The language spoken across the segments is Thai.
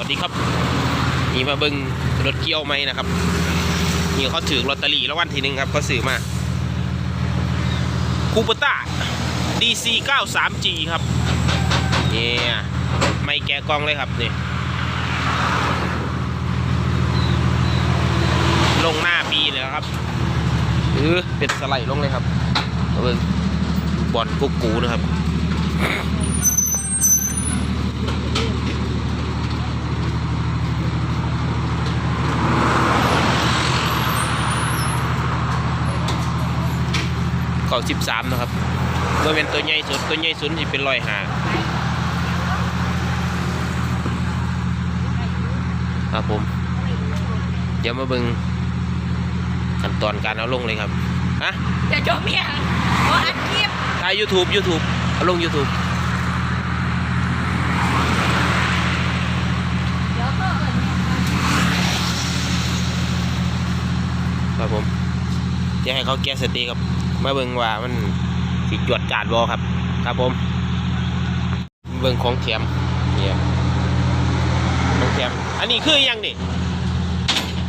วัสดีครับนี่มาเบิ้งรถเกี่ยวไหมนะครับนี่เขาถือลอตเตอรี่แล้ววันทีหนึ่งครับเขาซื้อมาคูปต้า DC 93G ครับเนี่ยไม่แกะกล้องเลยครับนี่ลงหน้าปีเลยครับเออเป็นสไลด์ลงเลยครับเบิ้งบอลกุ๊กกูนะครับ สิบสามนะครับเมื่อเป็นตัวใหญ่สุดตัวใหญ่สุดที่เป็นรอยหาครับผม เดี๋ยวมาเบิ่งขั้นตอนการเอาลงเลยครับฮะจะจบเมียเพราะอัดคลิปถ่าย YouTube YouTube เอาลง YouTube เดี๋ยวก็เอิญครับผมเดี๋ยวให้เขาแก้สติครับ มาเบิ่งว่ามันสิจวดจาดบอครับ ครับผม เบิ่งของแถมเนี่ยของแถมอันนี้คืออหยังนี่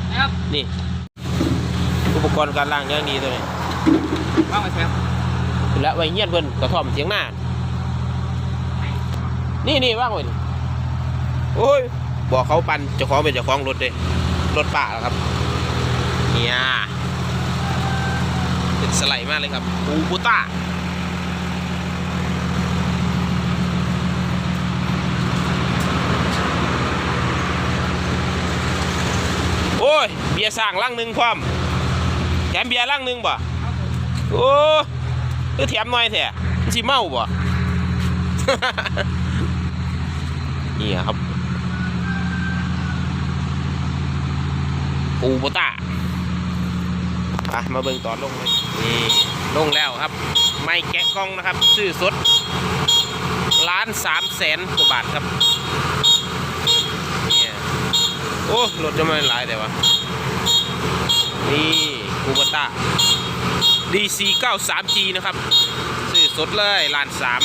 นะครับนี่ อุปกรณ์การล้างอย่างดีตัวนี้ว่างไปแซมและไว้เงียนเพิ่นกระท่อมเสียงหน้านี่นี่ว่างไว้นี่โอ้ยบอกเขาปันเจ้าของเป็นเจ้าของรถเลยรถป่าแล้วครับ เนี่ยเป็น สไลด์มากเลยครับปูปูต้าโอ้ย เบียร์สั่งลังหนึ่งความแถมเบียร์ลังหนึ่งบ่โอ้คือแถมหน่อยแท้มันสิเมาบ่นี่ครับปูโบต้า อะมาเบิ่งตอนลงเลยนี่ลงแล้วครับ ไม่แกะกล้องนะครับ ซื้อสดล้านสามแสนกว่าบาทครับเนี่ยโอ้รถจะไม่หลายแต่ว่านี่ปูบต้า DC 93G นะครับซื้อสดเลยล้านสาม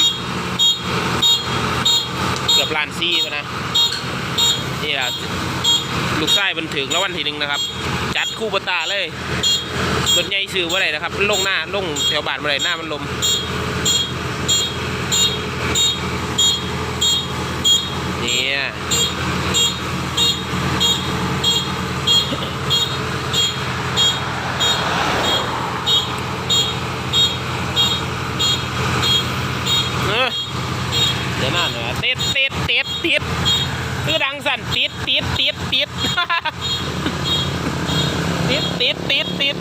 เกือบล้านสี่นะนี่ละลูกไส้บันถึงแล้ววันที่หนึ่งนะครับ จัดคู่ปตาเลย รถใหญ่ซื้อว่าไรนะครับลงหน้าลงแถวบาทมาไรหน้ามันลมเนี่ยเออเดี๋ยวหน้าหน่อยติดติดติดติดคือดังสั่นติดติดติดติดติดติดติดติด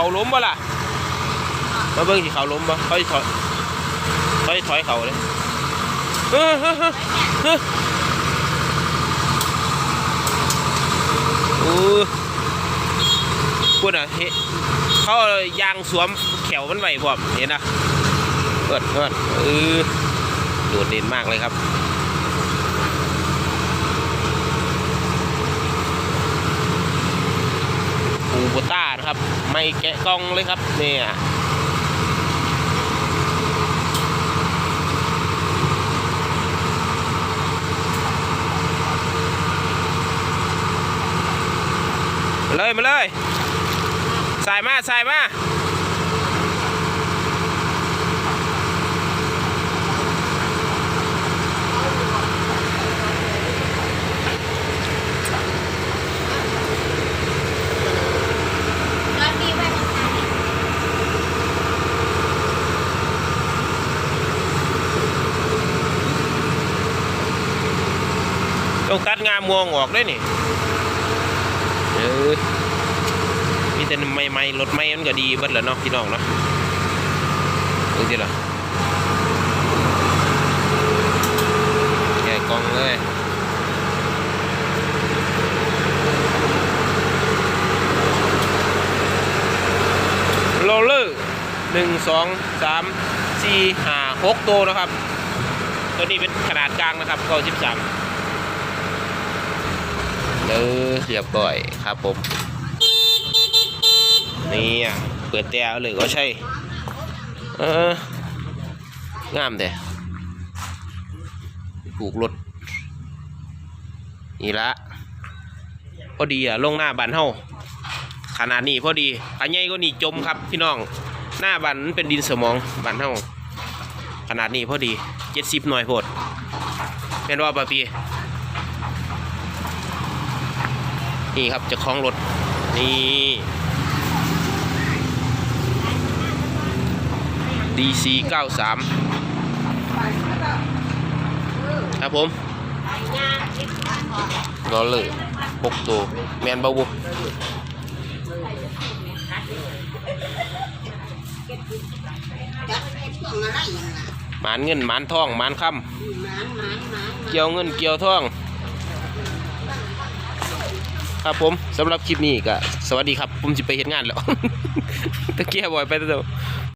เขาล้มบ่ล่ะมาเบิ่งสิเขาล้มบ่เขาสิถอยเขาสิถอยเขาเลยเออเออเออเออโอ้พูดอะเฮ้เขายางสวมแขวมันไหว้พร้อมเห็นนะเอิดเอิดเออโดดเด่นมากเลยครับปูโบต้า ครับ ไม่แกะกล้องเลยครับเนี่ยเลยมาเลยใส่มาใส่มา ต้องตัดงามงวงออกด้วยนี่เออมีแต่ไม่ไม่รถไม่มันก็ดีเบิดแล้วเนาะพี่น้องเนาะดูสิล่ะแกะกองเลยโรลเลอร์หนึ่งสองสามสี่ห้าหกตัวนะครับ ตัวนี้เป็นขนาดกลางนะครับเก้าสิบสาม เออเรียบร้อยครับผมนี่อะเปิดแต่เลยก็ใช่เอองามแต่ปลูกรถนี่ละพอดีอะลงหน้าบันเฮาขนาดนี้พอดีอันใหญ่ก็นี่จมครับพี่น้องหน้าบันมันเป็นดินสมองบันเฮาขนาดนี้พอดีเจ็ดสิบหน่วยโพดเป็นว่าปะพี่ นี่ครับจะคล้องรถ นี่ DC 93 ครับผมรอเลยปกตัวแมนเบาบุหมานเงินหมานทองหมานคำเกี่ยวเงินเกี่ยวทอง ครับผมสำหรับคลิปนี้ก็สวัสดีครับ ผมจะไปเห็นงานแล้ว ตะเกียบบ่อยไปตัว